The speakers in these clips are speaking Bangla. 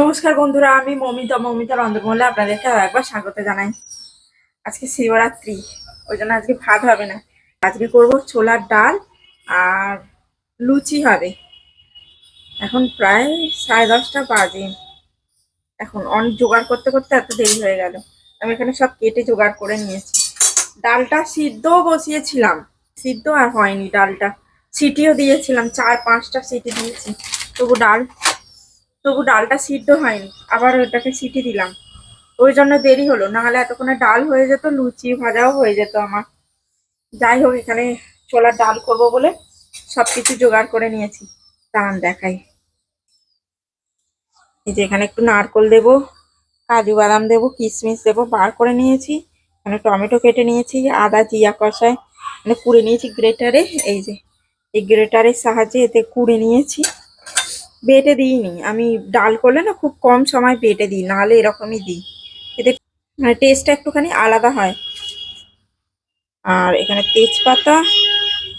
নমস্কার বন্ধুরা, আমি মমিতা মমিতা রন্ধনমহলে আপনাদেরকে আরও একবার স্বাগত জানাই। আজকে শিবরাত্রি, ওই জন্য আজকে ভাত হবে না। আজকে করব ছোলার ডাল আর লুচি হবে। এখন প্রায় সাড়ে দশটা বাজে। এখন অনেক জোগাড় করতে করতে এত দেরি হয়ে গেল। আমি এখানে সব কেটে জোগাড় করে নিয়েছি। ডালটা সিদ্ধও বসিয়েছিলাম। সিদ্ধ আর হয়নি ডালটা। সিটিও দিয়েছিলাম, চার পাঁচটা সিটি দিয়েছি। তবু ডাল তবু ডালটা সিদ্ধ হয়নি, আবার ওটাকে সিটি দিলাম। ওই জন্য দেরি হলো, নাহলে এতক্ষণে ডাল হয়ে যেত, লুচি ভাজাও হয়ে যেত আমার। যাই হোক, এখানে ছোলার ডাল করব বলে সব কিছু জোগাড় করে নিয়েছি। দাঁড়ান দেখাই। এই যে এখানে একটু নারকল দেবো, কাজু বাদাম দেবো, কিশমিশ দেবো, বার করে নিয়েছি। মানে টমেটো কেটে নিয়েছি, আদা জিয়া কষায় মানে কুড়ে নিয়েছি গ্রেটারে। এই যে, এই গ্রেটারের সাহায্যে এতে কুড়ে নিয়েছি। বেটে দিইনি। আমি ডাল করলে না খুব কম সময় বেটে দিই, নাহলে এরকমই দিই। এতে মানে টেস্টটা একটুখানি আলাদা হয়। আর এখানে তেজপাতা,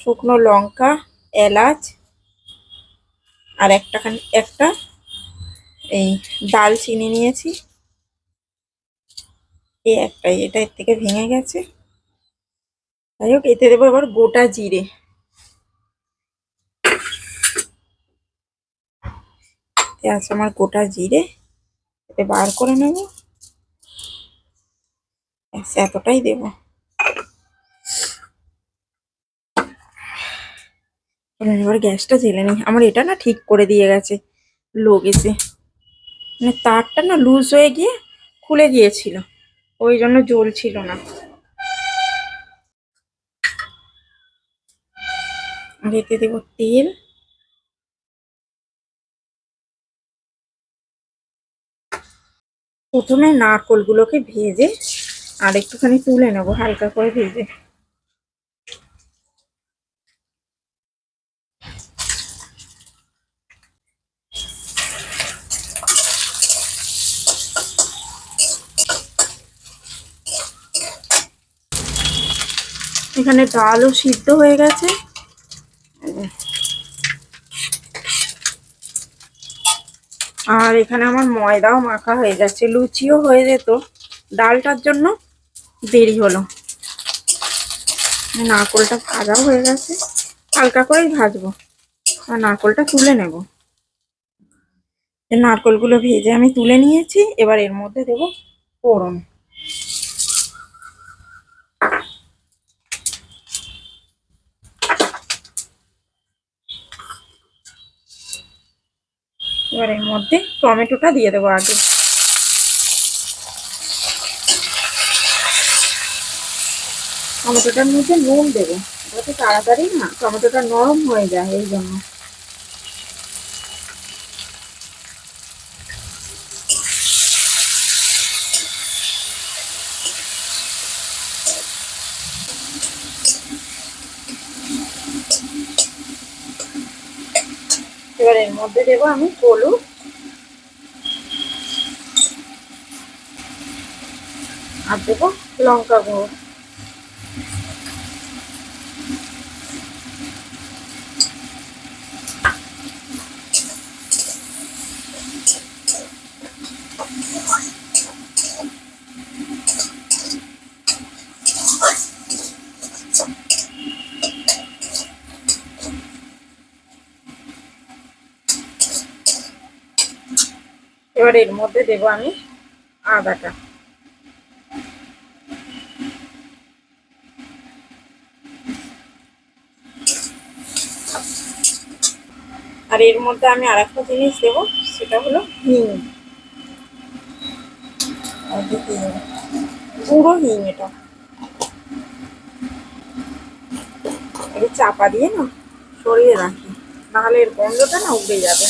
শুকনো লঙ্কা, এলাচ, আর একটাখানি, একটা এই দালচিনি নিয়েছি। এই একটাই, এটা এর থেকে ভেঙে গেছে। যাই হোক, এতে দেবো এবার গোটা জিরে। এতে আছে আমার গোটা জিরে, এতে বার করে নেব। এতটাই দেব। এবার গ্যাসটা জেলে নিই। আমার এটা না ঠিক করে দিয়ে গেছে লোক এসে মানে তারটা না লুজ হয়ে গিয়ে খুলে গিয়েছিল, ওই জন্য জ্বলছিল না। আর এতে দেবো তেল। প্রথমে নারকোলগুলোকে ভেজে আর একটুখানি তুলে নেব, হালকা করে ভেজে। এখানে ডালও সিদ্ধ হয়ে গেছে। আর এখানে আমার ময়দাও মাখা হয়ে যাচ্ছে লুচিও হয়ে যেত। ডালটার জন্য দেরি হলো। নারকোলটা ভাজাও হয়ে গেছে। হালকা করেই ভাজবো। আর নারকোলটা তুলে নেব। নারকোলগুলো ভেজে আমি তুলে নিয়েছি। এবার এর মধ্যে দেবো ফোড়ন। এবার এর মধ্যে টমেটোটা দিয়ে দেবো আগে। টমেটোটার মধ্যে নুন দেবো। তাড়াতাড়ি না, টমেটোটা নরম হয়ে যায় এই জন্য। এবার এর মধ্যে দেবো আমি হলুদ। আর দেবো লঙ্কা গুঁড়ো। এবার এর মধ্যে দেবো আমি আদাটা। আর এর মধ্যে আমি আর একটা জিনিস দেবো, সেটা হলো হিং। পুরো হিং এটা। চাপা দিয়ে না, সরিয়ে রাখি। নাহলে এর গন্ধটা না উড়ে যাবে।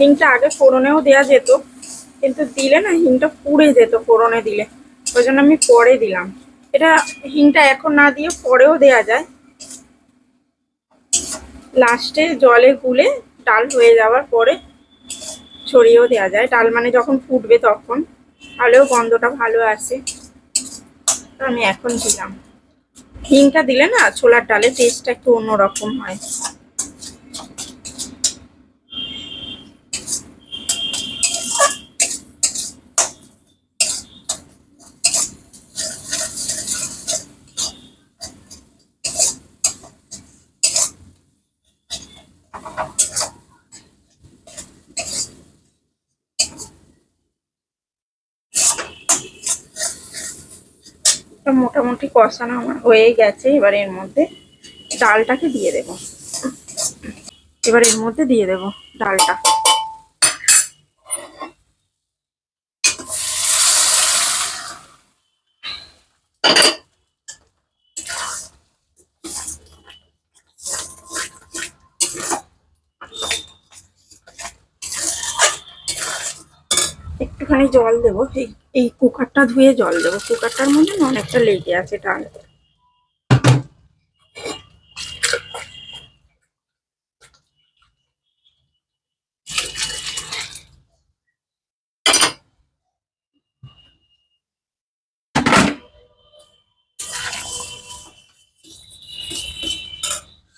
হিংটা আগে ফোড়নেও দেওয়া যেত, কিন্তু দিলে না হিংটা পুড়ে যেত ফোড়নে দিলে। ওই জন্য আমি পরে দিলাম। এটা হিংটা এখন না দিয়ে পরেও দেয়া যায়। লাস্টে জলে গুলে ডাল হয়ে যাওয়ার পরে ছড়িয়েও দেওয়া যায়। ডাল মানে যখন ফুটবে তখন। তাহলেও গন্ধটা ভালো আসে। আমি এখন দিলাম। হিংটা দিলে না ছোলার ডালের টেস্টটা একটু অন্যরকম হয়। এটা মোটামুটি কষানো আমার হয়ে গেছে। এবার এর মধ্যে ডালটাকে দিয়ে দেব। এবার এর মধ্যে দিয়ে দেব ডালটা। একটুখানি জল দেবো। এই এই কুকারটা ধুয়ে জল দেবো। কুকারটার মধ্যে অনেকটা লেগে আছে ডাল।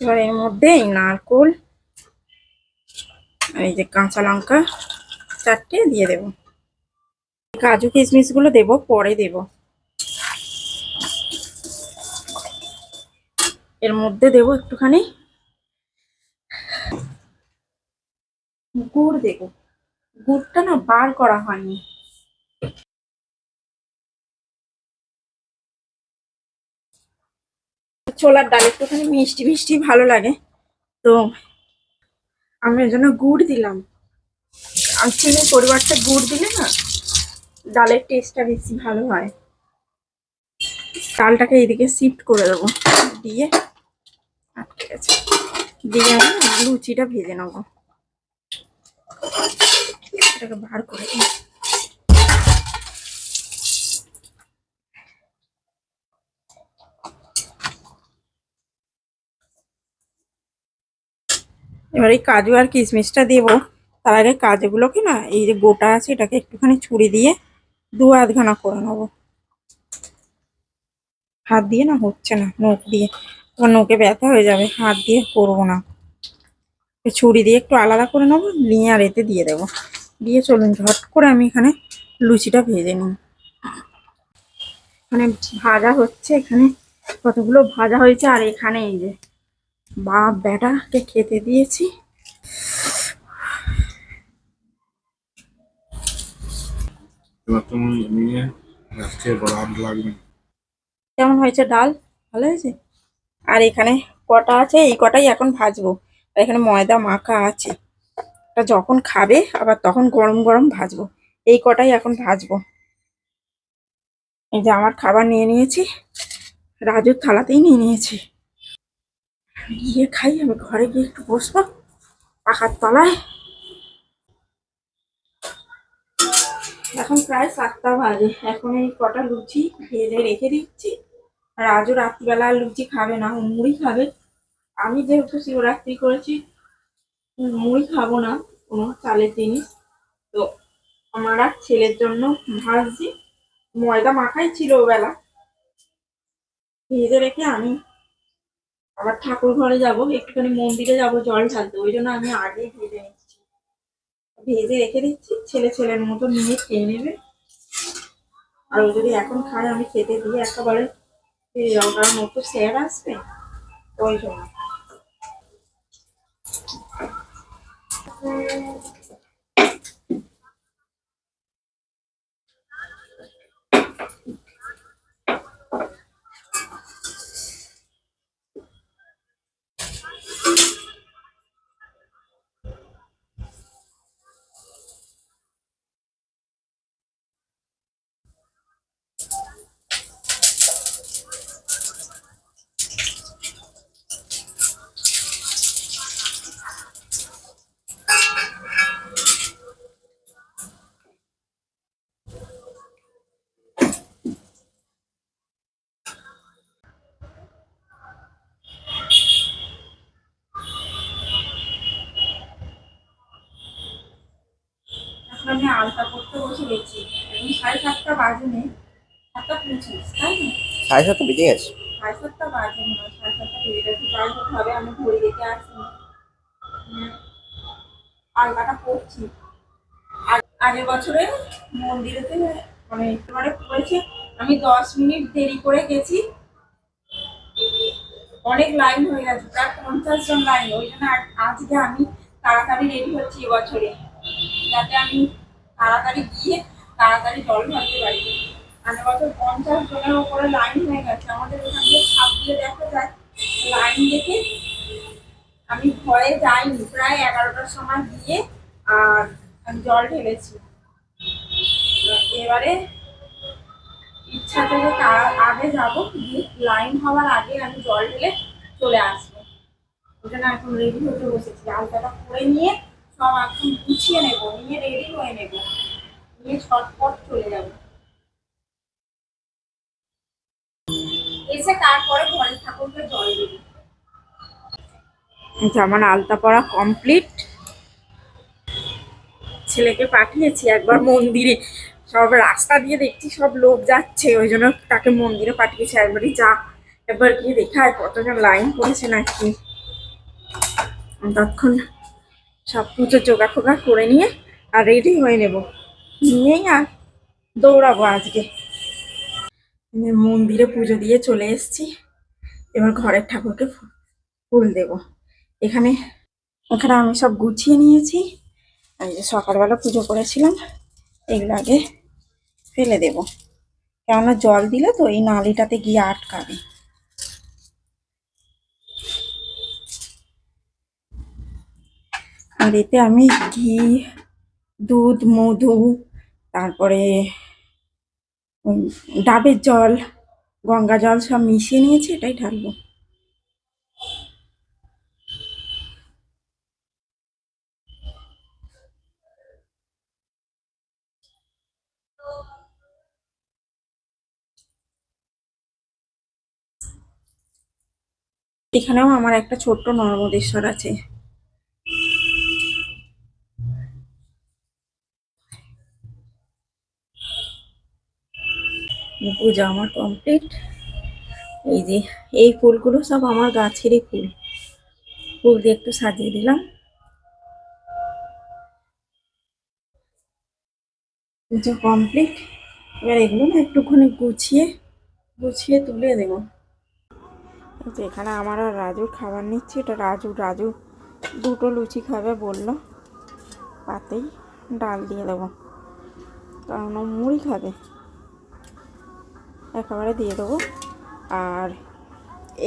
এবার এর মধ্যে এই নারকোল এই যে কাঁচা লঙ্কা, চারটে দিয়ে দেবো। কাজু কিশমিশগুলো দেবো, পরে দেবো। এর মধ্যে দেবো একটুখানি। গুড় দেবো। গুড়টা না বার করা হয়নি। ছোলার ডাল একটুখানি মিষ্টি মিষ্টি ভালো লাগে। তো আমি ওই জন্য গুড় দিলাম। আর চিনির পরিবর্তে গুড় দিলে না ডালের টেস্টটা বেশি ভালো হয়। ডালটাকে এইদিকে শিফট করে দেবো। দিয়ে আটকে গেছে দিয়ে আমি লুচিটা ভেজে নেব। এটাকে বার করে দিই। এবার এই কাজু আর কিশমিশটা দেবো। তার আগে কাজুগুলোকে না, এই যে গোটা আছে, এটাকে একটুখানি ছুরি দিয়ে দু আধখানা করে নেব। হাত দিয়ে না হচ্ছে না নখ দিয়ে। তোমার নখে ব্যথা হয়ে যাবে, হাত দিয়ে করব না। ছুরি দিয়ে একটু আলাদা করে নেব, নিয়ে আর এতে দিয়ে দেবো। দিয়ে চলুন, ঝট করে আমি এখানে লুচিটা ভেজে নিই। মানে ভাজা হচ্ছে, এখানে কতগুলো ভাজা হয়েছে, আর এখানে এই যে বাপ বেটাকে খেতে দিয়েছি। এবার তুমি নিয়ে আজকে লাগবে কেমন হয়েছে ডাল? ভালো হয়েছে? আর এখানে কটা আছে? এই কটাই এখন ভাজবো। আর এখানে ময়দা মাখা আছে। যখন খাবে, আবার তখন গরম গরম ভাজবো। এই কটাই এখন ভাজবো। এই যে আমার খাবার নিয়ে নিয়েছি। রাজুর থালাতেই নিয়ে নিয়েছি। গিয়ে খাই, আমি ঘরে গিয়ে একটু বসবো। পাখার তলায়। এখন প্রায় সাতটা বাজে। এখন এই কটা লুচি ভেজে রেখে দিচ্ছি। আর আজও রাত্রিবেলা লুচি খাবে না মুড়ি খাবে। আমি যেহেতু শিবরাত্রি করেছি মুড়ি খাব না, কোনো চালের জিনিস। তো আমার আর ছেলের জন্য ভাজছি। ময়দা মাখাই ছিল ওবেলা। ভেজে রেখে আমি আবার ঠাকুর ঘরে যাব, একটুখানি মন্দিরে যাব, জল ঢালতে। ওই জন্য আমি নিচ্ছি ভেজে রেখে দিচ্ছি। ছেলে ছেলের মতো নিয়ে খেয়ে নেবে। আর ও যদি এখন খায়, আমি খেতে দিয়ে একেবারে ওটার মতো স্যার আসবে, ওই জন্য। আমি আলতা করতে বসে গেছি এখন সাড়ে সাতটা বাজে নেই সাতটা পঁচিশ তাই না? সাড়ে সাতটা বেজে গেছে। সাড়ে সাতটা বাজে মনে সাড়ে সাতটা বেজে গেছে। যাই হোক হবে আমি ঘড়ি দেখে আসি। উম, আলগাটা পড়ছি। আগের বছরে মন্দিরেতে মানে একেবারে পড়েছে আমি দশ মিনিট দেরি করে গেছি। অনেক লাইন হয়ে গেছে প্রায় পঞ্চাশ জন লাইন। ওই জন্য আজ- আজকে আমি তাড়াতাড়ি রেডি হচ্ছি এবছরে। যাতে আমি তাড়াতাড়ি গিয়ে তাড়াতাড়ি জল ঢালতে পারি। আগের বছর পঞ্চাশ জনের উপরে লাইন হয়ে গেছে, আমাদের ওখান থেকে ছাপ দিয়ে দেখা যায় লাইন দেখে আমি ভয়ে যাইনি, প্রায় এগারোটার সময় গিয়ে, আর আমি জল ঢেলেছি। এবারে ইচ্ছা থেকে তার আগে যাব লাইন হওয়ার আগে আমি জল ঢেলে চলে আসব। ওই জন্য এখন রেডি হতে বসেছি। আলতাটা করে নিয়ে সব এখন গুছিয়ে নেব, নিয়ে রেডি হয়ে নেব। নিয়ে ছটপট চলে যাব। এসে তারপরে ঘরের ঠাকুরকে জল দেবো। আমার আলতা পড়া কমপ্লিট ছেলেকে পাঠিয়েছি একবার মন্দিরে। সব রাস্তা দিয়ে দেখছি সব লোক যাচ্ছে, ওই জন্য তাকে মন্দিরে পাঠিয়েছি। একবারই যা, একবার গিয়ে দেখায় কতজন লাইন করেছে নাকি। তখন সব পুজো জোগা ফোগা করে নিয়ে আর রেডি হয়ে নেব। নিয়েই আর দৌড়াবো আজকে। মন্দিরে পুজো দিয়ে চলে এসেছি। এবার ঘরের ঠাকুরকে ফুল দেব। এখানে এখানে আমি সব গুছিয়ে নিয়েছি। এই যে সকালবেলা পুজো করেছিলাম, এগুলো আগে ফেলে দেব। কেননা জল দিলে তো এই নালিটাতে গিয়ে আটকাবে। আর এতে আমি ঘি, দুধ, মধু, তারপরে ডাবের জল, গঙ্গা জল সব মিশিয়ে নিয়েছি, এটাই ঢালবো। এখানেও আমার একটা ছোট্ট নর্মদেশ্বর আছে। পূজা আমার কমপ্লিট এই যে, এই ফুলগুলো সব আমার গাছেরই ফুল। ফুল দিয়ে একটু সাজিয়ে দিলাম। পুজো কমপ্লিট এবার এগুলো না একটুখানি গুছিয়ে গুছিয়ে তুলে দেবো। এই যে, এখানে আমার আর রাজুর খাবার নিচ্ছি। এটা রাজু রাজু দুটো লুচি খাবে বলল। পাতেই ডাল দিয়ে দেবো। কারণ ও মুড়ি খাবে। একেবারে দিয়ে দেবো। আর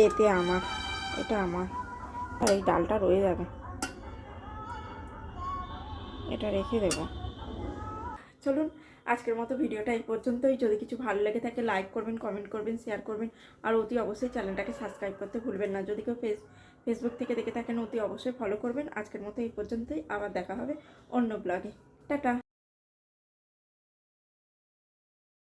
এতে আমার, এটা আমার। আর এই ডালটা রয়ে যাবে। এটা রেখে দেবো। চলুন, আজকের মতো ভিডিওটা এই পর্যন্তই। যদি কিছু ভালো লেগে থাকে লাইক করবেন কমেন্ট করবেন শেয়ার করবেন। আর অতি অবশ্যই চ্যানেলটাকে সাবস্ক্রাইব করতে ভুলবেন না। যদি কেউ ফেস ফেসবুক থেকে দেখে থাকেন, অতি অবশ্যই ফলো করবেন। আজকের মতো এই পর্যন্তই। আবার দেখা হবে অন্য ব্লগে টাটা!